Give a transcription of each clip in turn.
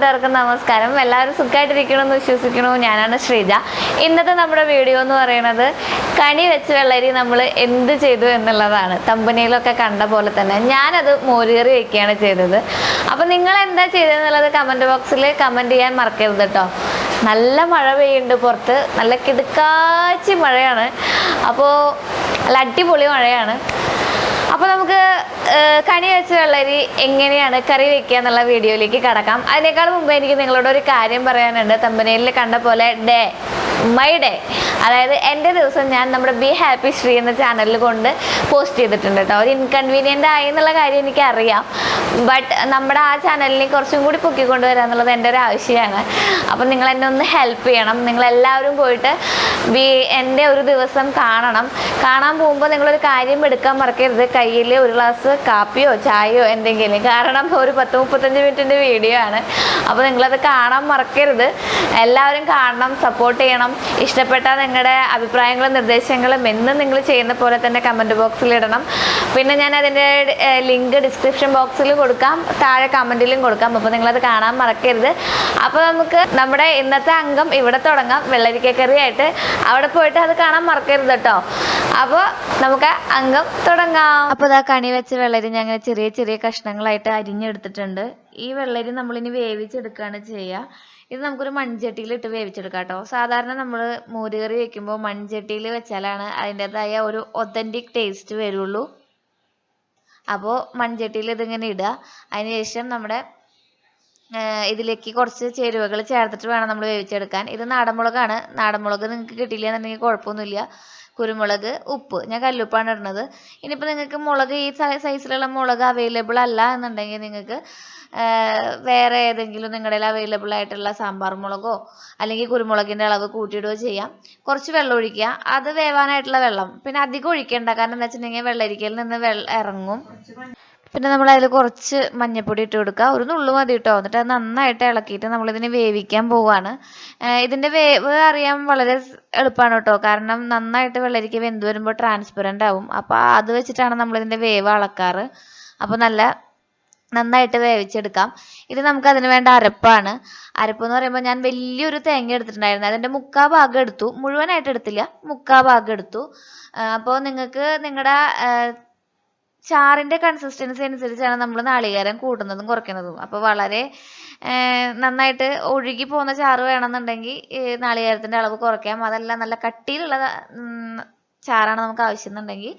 കൂട്ടുകാർക്കും നമസ്കാരം. എല്ലാവരും സുഖമായിട്ടിരിക്കണമെന്ന് വിശ്വസിക്കണു? ഞാനാണ് ശ്രീജ. ഇന്നത്തെ നമ്മുടെ വീഡിയോ എന്ന് പറയുന്നത് കണി വെച്ച് വെള്ളരി നമ്മൾ എന്ത് ചെയ്തു എന്നുള്ളതാണ്. തമ്പനിയിലൊക്കെ കണ്ട പോലെ തന്നെ ഞാനത് മോരുകറി വയ്ക്കുകയാണ് ചെയ്തത്. അപ്പോൾ നിങ്ങൾ എന്താ ചെയ്തതെന്നുള്ളത് കമന്റ് ബോക്സിൽ കമന്റ് ചെയ്യാൻ മറക്കരുത് കേട്ടോ നല്ല മഴ പെയ്യുന്നുണ്ട് പുറത്ത്. നല്ല കിടുക്കാച്ചി മഴയാണ്. അപ്പോൾ നല്ല അടിപൊളി മഴയാണ്. അപ്പോൾ നമുക്ക് കണി വെച്ച വെള്ളരി എങ്ങനെയാണ് കറി വെക്കുക എന്നുള്ള വീഡിയോയിലേക്ക് കടക്കാം. അതിനേക്കാൾ മുമ്പ് എനിക്ക് നിങ്ങളോട് ഒരു കാര്യം പറയാനുണ്ട്. തമ്പനയിൽ കണ്ട പോലെ ഡേ. മൈ ഡേ അതായത് എന്റെ ദിവസം ഞാൻ നമ്മുടെ ബി ഹാപ്പി ശ്രീ എന്ന ചാനലിൽ കൊണ്ട് പോസ്റ്റ് ചെയ്തിട്ടുണ്ട് കേട്ടോ. ഒരു ഇൻകൺവീനിയന്റ് ആയി എന്നുള്ള കാര്യം എനിക്കറിയാം. ബട്ട് നമ്മുടെ ആ ചാനലിനെ കുറച്ചും കൂടി പൊക്കിക്കൊണ്ട് വരിക എന്നുള്ളത് എന്റെ ഒരു ആവശ്യമാണ്. അപ്പം നിങ്ങൾ എന്നെ ഒന്ന് ഹെൽപ്പ് ചെയ്യണം. നിങ്ങളെല്ലാവരും പോയിട്ട് ബി എന്റെ ഒരു ദിവസം കാണണം. കാണാൻ പോകുമ്പോൾ നിങ്ങളൊരു കാര്യം എടുക്കാൻ മറക്കരുത്. കയ്യിൽ ഒരു ഗ്ലാസ് കാപ്പിയോ ചായയോ എന്തെങ്കിലും. കാരണം ഒരു പത്ത് മുപ്പത്തഞ്ച് മിനിറ്റിന്റെ വീഡിയോ ആണ്. അപ്പോൾ നിങ്ങളത് കാണാൻ മറക്കരുത്. എല്ലാവരും കാണണം സപ്പോർട്ട് ചെയ്യണം. ഇഷ്ടപ്പെട്ട നിങ്ങളുടെ അഭിപ്രായങ്ങളും നിർദ്ദേശങ്ങളും എന്നും നിങ്ങൾ ചെയ്യുന്ന പോലെ തന്നെ കമന്റ് ബോക്സിൽ ഇടണം. പിന്നെ ഞാൻ അതിന്റെ ലിങ്ക് ഡിസ്ക്രിപ്ഷൻ ബോക്സിൽ കൊടുക്കാം. താഴെ കമന്റിലും കൊടുക്കാം. അപ്പോൾ നിങ്ങളത് കാണാൻ മറക്കരുത്. അപ്പോൾ നമുക്ക് നമ്മുടെ ഇന്നത്തെ അംഗം ഇവിടെ തുടങ്ങാം. വെള്ളരിക്കക്കറിയായിട്ട്. അവിടെ പോയിട്ട് അത് കാണാൻ മറക്കരുത് കേട്ടോ. അപ്പോൾ നമുക്ക് അംഗം തുടങ്ങാം. അപ്പോൾ ഇതാ കണി വെച്ച വെള്ളരി ഞാൻ അങ്ങനെ ചെറിയ ചെറിയ കഷ്ണങ്ങളായിട്ട് അരിഞ്ഞെടുത്തിട്ടുണ്ട്. ഈ വെള്ളരി നമ്മളിനി വേവിച്ചെടുക്കുകയാണ് ചെയ്യുക ഇത് നമുക്കൊരു മൺചട്ടിയിൽ ഇട്ട് വേവിച്ചെടുക്കാം കേട്ടോ. സാധാരണ നമ്മൾ മോരുകറി വെക്കുമ്പോൾ മൺചട്ടിയിൽ വെച്ചാലാണ് അതിന്റെതായ ഒരു ഒത്തന്റിക് ടേസ്റ്റ് വരുള്ളൂ. അപ്പോൾ മൺചട്ടിയിൽ ഇതിങ്ങനെ ഇടുക. അതിന് ശേഷം നമ്മുടെ ഇതിലേക്ക് കുറച്ച് ചേരുവകൾ ചേർത്തിട്ട് വേണം നമ്മൾ വേവിച്ചെടുക്കാൻ. ഇത് നാടൻ മുളകാണ് നാടൻ മുളക് നിങ്ങൾക്ക് കിട്ടിയില്ല എന്നുണ്ടെങ്കിൽ കുഴപ്പമൊന്നുമില്ല. കുരുമുളക് ഉപ്പ്. ഞാൻ കല്ലുപ്പാണ് ഇടുന്നത്. ഇനിയിപ്പോൾ നിങ്ങൾക്ക് മുളക് ഈ സൈസിലുള്ള മുളക് അവൈലബിൾ അല്ല എന്നുണ്ടെങ്കിൽ നിങ്ങൾക്ക് വേറെ ഏതെങ്കിലും നിങ്ങളുടെ അവൈലബിൾ ആയിട്ടുള്ള സാമ്പാർ മുളകോ അല്ലെങ്കിൽ കുരുമുളകിന്റെ അളവ് കൂട്ടിയിടുകയോ ചെയ്യാം. കുറച്ച് വെള്ളം ഒഴിക്കുക. അത് വേവാനായിട്ടുള്ള വെള്ളം. പിന്നെ അധികം ഒഴിക്കേണ്ട. കാരണം എന്താ വെച്ചിട്ടുണ്ടെങ്കിൽ വെള്ളരിക്കയിൽ നിന്ന് വെള്ളം ഇറങ്ങും. പിന്നെ നമ്മൾ അതിൽ കുറച്ച് മഞ്ഞപ്പൊടി ഇട്ട് കൊടുക്കുക. ഒരു നുള്ളു മതി കേട്ടോ എന്നിട്ട് അത് നന്നായിട്ട് ഇളക്കിയിട്ട് നമ്മളിതിനെ വേവിക്കാൻ പോവാണ്. ഇതിന്റെ വേവ് അറിയാൻ വളരെ എളുപ്പമാണ് കേട്ടോ കാരണം നന്നായിട്ട് വെള്ളരിക്ക വെന്ത് വരുമ്പോൾ ട്രാൻസ്പെറന്റ് ആവും. അപ്പോൾ അത് വെച്ചിട്ടാണ് നമ്മളിതിന്റെ വേവ് അളക്കാറ്. അപ്പോൾ നല്ല നന്നായിട്ട് വേവിച്ചെടുക്കാം. ഇത് നമുക്ക് അതിന് വേണ്ട അരപ്പാണ്. അരപ്പ് എന്ന് പറയുമ്പോൾ ഞാൻ വലിയൊരു തേങ്ങ എടുത്തിട്ടുണ്ടായിരുന്നു. അതിന്റെ മുക്കാ ഭാഗം എടുത്തു. മുഴുവനായിട്ട് എടുത്തില്ല. മുക്കാ ഭാഗം എടുത്തു. അപ്പോൾ നിങ്ങൾക്ക് നിങ്ങളുടെ ചാറിന്റെ കൺസിസ്റ്റൻസി അനുസരിച്ചാണ് നമ്മൾ നാളികേരം കൂട്ടുന്നതും കുറയ്ക്കുന്നതും. അപ്പോൾ വളരെ നന്നായിട്ട് ഒഴുകി പോകുന്ന ചാറ് വേണമെന്നുണ്ടെങ്കിൽ നാളികേരത്തിന്റെ അളവ് കുറയ്ക്കാം. അതല്ല നല്ല കട്ടിയിലുള്ള ചാറാണ് നമുക്ക് ആവശ്യമെന്നുണ്ടെങ്കിൽ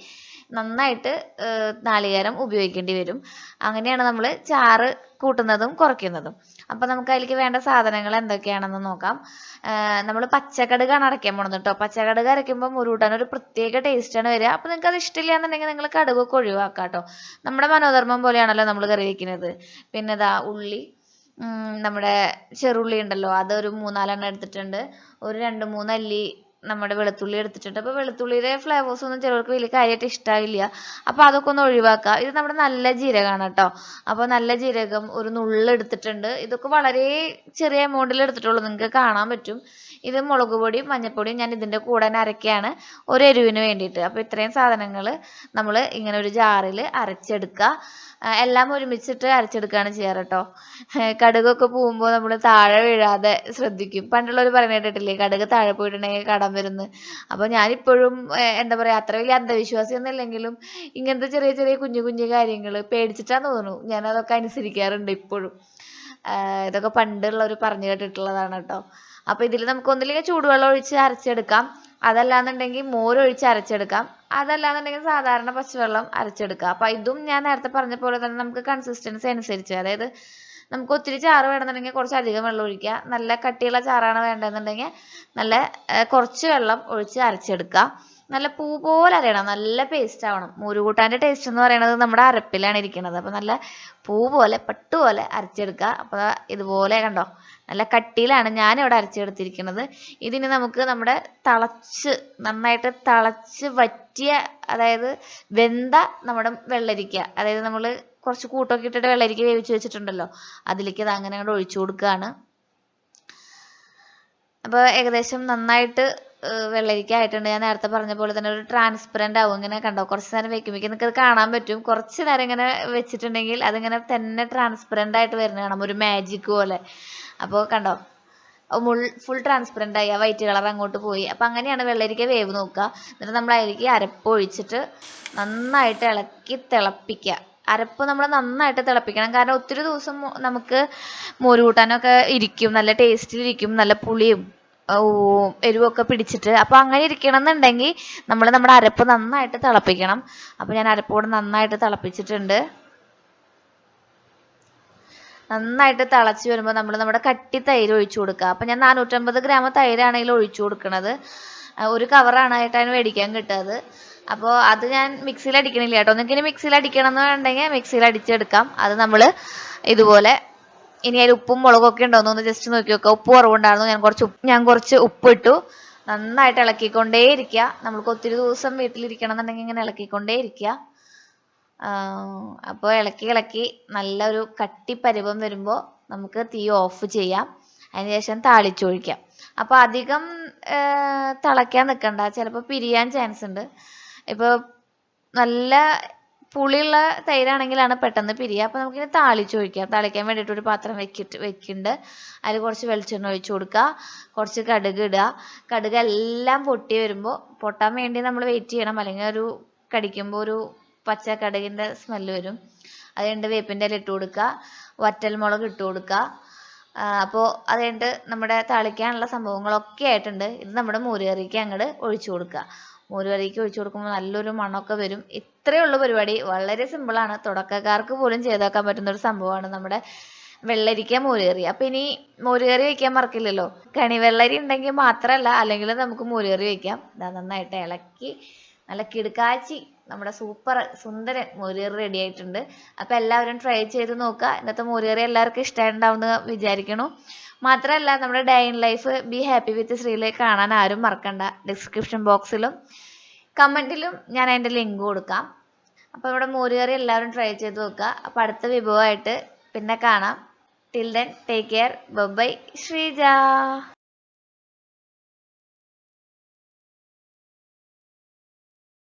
നന്നായിട്ട് നാളികേരം ഉപയോഗിക്കേണ്ടി വരും. അങ്ങനെയാണ് നമ്മൾ ചാറ് കൂട്ടുന്നതും കുറയ്ക്കുന്നതും. അപ്പോൾ നമുക്ക് അതിലേക്ക് വേണ്ട സാധനങ്ങൾ എന്തൊക്കെയാണെന്ന് നോക്കാം. നമ്മൾ പച്ചക്കടുകാണ് അരയ്ക്കാൻ പോണത് കേട്ടോ പച്ചക്കടുക് അരയ്ക്കുമ്പോൾ മുരുകൂട്ടാൻ ഒരു പ്രത്യേക ടേസ്റ്റാണ് വരിക. അപ്പോൾ നിങ്ങൾക്ക് അത് ഇഷ്ടമില്ല എന്നുണ്ടെങ്കിൽ നിങ്ങൾ കടുകൊക്കെ ഒഴിവാക്കാം കേട്ടോ നമ്മുടെ മനോധർമ്മം പോലെയാണല്ലോ നമ്മൾ കറി വെക്കുന്നത്. പിന്നെ ഇതാ ഉള്ളി നമ്മുടെ ചെറുള്ളി ഉണ്ടല്ലോ അതൊരു മൂന്നാലെണ്ണം എടുത്തിട്ടുണ്ട്. ഒരു രണ്ട് മൂന്ന് അല്ലി നമ്മുടെ വെളുത്തുള്ളി എടുത്തിട്ടുണ്ട്. അപ്പോൾ വെളുത്തുള്ളിയുടെ ഫ്ലേവേഴ്സ് ഒന്നും ചിലർക്ക് വലിയ കാര്യമായിട്ട് ഇഷ്ടാവില്ല. അപ്പോൾ അതൊക്കെ ഒന്ന് ഒഴിവാക്കുക. ഇത് നമ്മുടെ നല്ല ജീരകമാണ് കേട്ടോ. അപ്പോൾ നല്ല ജീരകം ഒരു നുള്ള് എടുത്തിട്ടുണ്ട്. ഇതൊക്കെ വളരെ ചെറിയ എമൗണ്ടിൽ എടുത്തിട്ടുള്ളൂ. നിങ്ങൾക്ക് കാണാൻ പറ്റും. ഇത് മുളക് പൊടിയും മഞ്ഞൾപ്പൊടിയും ഞാൻ ഇതിന്റെ കൂടെ തന്നെ അരയ്ക്കുകയാണ്. ഒരു എരിവിന് വേണ്ടിയിട്ട്. അപ്പോൾ ഇത്രയും സാധനങ്ങൾ നമ്മൾ ഇങ്ങനെ ഒരു ജാറിൽ അരച്ചെടുക്കുക. എല്ലാം ഒരുമിച്ചിട്ട് അരച്ചെടുക്കുകയാണ് ചെയ്യാറ് കേട്ടോ. കടുകൊക്കെ പോകുമ്പോൾ നമ്മൾ താഴെ വീഴാതെ ശ്രദ്ധിക്കും. പണ്ടുള്ളവർ പറയുന്നത് കേട്ടിട്ടില്ലേ? കടുക് താഴെ പോയിട്ടുണ്ടെങ്കിൽ കടം വരുന്നു അപ്പോൾ ഞാനിപ്പോഴും എന്താ പറയുക അത്ര വലിയ അന്ധവിശ്വാസി ഒന്നുമില്ലെങ്കിലും ഇങ്ങനത്തെ ചെറിയ ചെറിയ കുഞ്ഞു കുഞ്ഞു കാര്യങ്ങൾ പേടിച്ചിട്ടാന്ന് തോന്നുന്നു. ഞാൻ അതൊക്കെ അനുസരിക്കാറുണ്ട് ഇപ്പോഴും. ഇതൊക്കെ പണ്ടുള്ളവർ പറഞ്ഞു കേട്ടിട്ടുള്ളതാണ് കേട്ടോ. അപ്പോൾ ഇതിൽ നമുക്ക് ഒന്നില്ലെങ്കിൽ ചൂടുവെള്ളം ഒഴിച്ച് അരച്ചെടുക്കാം. അതല്ലാന്നുണ്ടെങ്കിൽ മോരൊഴിച്ച് അരച്ചെടുക്കാം. അതല്ലാന്നുണ്ടെങ്കിൽ സാധാരണ പച്ചവെള്ളം അരച്ചെടുക്കാം. അപ്പോൾ ഇതും ഞാൻ നേരത്തെ പറഞ്ഞ പോലെ തന്നെ നമുക്ക് കൺസിസ്റ്റൻസി അനുസരിച്ച്. അതായത് നമുക്ക് ഒത്തിരി ചാറ് വേണമെന്നുണ്ടെങ്കിൽ കുറച്ച് അധികം വെള്ളം ഒഴിക്കുക. നല്ല കട്ടിയുള്ള ചാറാണ് വേണ്ടതെന്നുണ്ടെങ്കിൽ നല്ല കുറച്ച് വെള്ളം ഒഴിച്ച് അരച്ചെടുക്കുക. നല്ല പൂ പോലെ അരയണം. നല്ല പേസ്റ്റ് ആവണം. മോരുകൂട്ടാന്റെ ടേസ്റ്റ് എന്ന് പറയുന്നത് നമ്മുടെ അരപ്പിലാണ് ഇരിക്കുന്നത്. അപ്പോൾ നല്ല പൂ പോലെ പട്ട് പോലെ അരച്ചെടുക്കുക. അപ്പോൾ ഇതുപോലെ കണ്ടോ? നല്ല കട്ടിയിലാണ് ഞാനിവിടെ അരച്ചെടുത്തിരിക്കുന്നത്. ഇതിന് നമുക്ക് നമ്മുടെ തിളച്ച് നന്നായിട്ട് തിളച്ച് വറ്റിയ അതായത് വെന്ത നമ്മുടെ വെള്ളരിക്ക. അതായത് നമ്മൾ കുറച്ച് കൂട്ടൊക്കെ ഇട്ടിട്ട് വെള്ളരിക്ക വേവിച്ച് വെച്ചിട്ടുണ്ടല്ലോ. അതിലേക്ക് ഇത് അങ്ങനെ അങ്ങോട്ട് ഒഴിച്ചു കൊടുക്കുകയാണ് അപ്പോൾ ഏകദേശം നന്നായിട്ട് വെള്ളരിക്ക ആയിട്ടുണ്ട്. ഞാൻ നേരത്തെ പറഞ്ഞ പോലെ തന്നെ ഒരു ട്രാൻസ്പെറന്റ് ആവും. ഇങ്ങനെ കണ്ടോ? കുറച്ച് നേരം വെക്കുമ്പോഴേക്കും നിങ്ങൾക്ക് കാണാൻ പറ്റും. കുറച്ച് നേരം ഇങ്ങനെ വെച്ചിട്ടുണ്ടെങ്കിൽ അതിങ്ങനെ തന്നെ ട്രാൻസ്പെറന്റ് ആയിട്ട് വരുന്ന കാണാം. ഒരു മാജിക് പോലെ. അപ്പോൾ കണ്ടോ? മുൾ ഫുൾ ട്രാൻസ്പെറന്റ് ആയി. ആ വൈറ്റ് കളർ അങ്ങോട്ട് പോയി. അപ്പോൾ അങ്ങനെയാണ് വെള്ളരിക്ക വേവ് നോക്കുക. എന്നിട്ട് നമ്മൾ അതിലേക്ക് അരപ്പ് നന്നായിട്ട് ഇളക്കി തിളപ്പിക്കുക. അരപ്പ് നമ്മൾ നന്നായിട്ട് തിളപ്പിക്കണം. കാരണം ഒത്തിരി ദിവസം നമുക്ക് മോര് കൂട്ടാനൊക്കെ ഇരിക്കും നല്ല ടേസ്റ്റിലിരിക്കും നല്ല പുളിയും എരിവൊക്കെ പിടിച്ചിട്ട്. അപ്പോൾ അങ്ങനെ ഇരിക്കണം എന്നുണ്ടെങ്കിൽ നമ്മൾ നമ്മുടെ അരപ്പ് നന്നായിട്ട് തിളപ്പിക്കണം. അപ്പോൾ ഞാൻ അരപ്പ് കൂടെ നന്നായിട്ട് തിളപ്പിച്ചിട്ടുണ്ട്. നന്നായിട്ട് തിളച്ച് വരുമ്പോൾ നമ്മൾ നമ്മുടെ കട്ടി തൈര് ഒഴിച്ചു കൊടുക്കുക. അപ്പം ഞാൻ നാനൂറ്റമ്പത് ഗ്രാം തൈരാണെങ്കിൽ ഒഴിച്ചു കൊടുക്കണത്. ഒരു കവറാണ് ആയിട്ടാണ് മേടിക്കാൻ കിട്ടുന്നത്. അപ്പോൾ അത് ഞാൻ മിക്സിയിൽ അടിക്കണില്ല കേട്ടോ. ഇനി മിക്സിയിൽ അടിക്കണം എന്ന് വേണ്ടെങ്കിൽ മിക്സിയിൽ അടിച്ചെടുക്കാം. അത് നമ്മൾ ഇതുപോലെ ഇനി അതിൽ ഉപ്പും മുളകും ഒക്കെ ഉണ്ടോ എന്നൊന്ന് ജസ്റ്റ് നോക്കി നോക്കുക ഉപ്പ് കുറവുണ്ടായിരുന്നു. ഞാൻ കുറച്ച് ഞാൻ കുറച്ച് ഉപ്പ് ഇട്ടു നന്നായിട്ട് ഇളക്കിക്കൊണ്ടേ ഇരിക്കുക നമ്മൾക്ക് ഒത്തിരി ദിവസം വീട്ടിലിരിക്കണം എന്നുണ്ടെങ്കിൽ ഇങ്ങനെ ഇളക്കിക്കൊണ്ടേ ഇരിക്കുക അപ്പോൾ ഇളക്കി ഇളക്കി നല്ലൊരു കട്ടിപ്പരുവം വരുമ്പോൾ നമുക്ക് തീ ഓഫ് ചെയ്യാം. അതിനുശേഷം താളിച്ചൊഴിക്കാം അപ്പോൾ അധികം തിളയ്ക്കാൻ നിൽക്കണ്ട ചിലപ്പോൾ പിരിയാൻ ചാൻസ് ഉണ്ട്. ഇപ്പോൾ നല്ല പുളിയുള്ള തൈരാണെങ്കിലാണ് പെട്ടെന്ന് പിരിയുക. അപ്പോൾ നമുക്കിനി താളിച്ചൊഴിക്കാം താളിക്കാൻ വേണ്ടിയിട്ട് ഒരു പാത്രം വെക്കിട്ട് വെക്കുന്നുണ്ട് അതിൽ കുറച്ച് വെളിച്ചെണ്ണ ഒഴിച്ച് കൊടുക്കുക. കുറച്ച് കടുക് ഇടുക. കടുക് എല്ലാം പൊട്ടി വരുമ്പോൾ പൊട്ടാൻ വേണ്ടി നമ്മൾ വെയിറ്റ് ചെയ്യണം. അല്ലെങ്കിൽ ഒരു കടിക്കുമ്പോൾ ഒരു പച്ച കടുകിന്റെ സ്മെല്ല് വരും. അത് കഴിഞ്ഞിട്ട് വേപ്പിന്റെ ഇല ഇട്ട് കൊടുക്കുക. വറ്റൽമുളക് ഇട്ട് കൊടുക്കുക. അപ്പോൾ അത് കഴിഞ്ഞിട്ട് നമ്മുടെ താളിക്കാനുള്ള സംഭവങ്ങളൊക്കെ ആയിട്ടുണ്ട്. ഇത് നമ്മുടെ മോരുകറിക്ക് അങ്ങോട്ട് ഒഴിച്ചു കൊടുക്കുക. മോരുകറിക്ക് ഒഴിച്ചു കൊടുക്കുമ്പോൾ നല്ലൊരു മണമൊക്കെ വരും. ഇത്രയേ ഉള്ളൂ പരിപാടി വളരെ സിമ്പിളാണ് തുടക്കക്കാർക്ക് പോലും ചെയ്തേക്കാൻ പറ്റുന്ന ഒരു സംഭവമാണ് നമ്മുടെ വെള്ളരിക്ക മോരുകറി. അപ്പൊ ഇനി മോരുകറി വെക്കാൻ മറക്കില്ലല്ലോ? കണിവെള്ളരി ഉണ്ടെങ്കിൽ മാത്രമല്ല അല്ലെങ്കിൽ നമുക്ക് മോരുകറി വെക്കാം. നന്നായിട്ട് ഇളക്കി നല്ല കിടുക്കാച്ചി നമ്മുടെ സൂപ്പർ സുന്ദരൻ മോരുകറി റെഡി ആയിട്ടുണ്ട്. അപ്പോൾ എല്ലാവരും ട്രൈ ചെയ്ത് നോക്കുക. ഇന്നത്തെ മോരുകറി എല്ലാവർക്കും ഇഷ്ടമായിട്ടുണ്ടാവുമെന്ന് വിചാരിക്കണു മാത്രമല്ല നമ്മുടെ day in life be happy with ശ്രീയിലെ കാണാൻ ആരും മറക്കണ്ട. ഡിസ്ക്രിപ്ഷൻ ബോക്സിലും കമന്റിലും ഞാൻ അതിന്റെ ലിങ്ക് കൊടുക്കാം. അപ്പോൾ ഇവിടെ മോരുകറി എല്ലാവരും ട്രൈ ചെയ്ത് നോക്കുക. അപ്പോൾ അടുത്ത വിഭവമായിട്ട് പിന്നെ കാണാം. Till then take care bye Sreeja.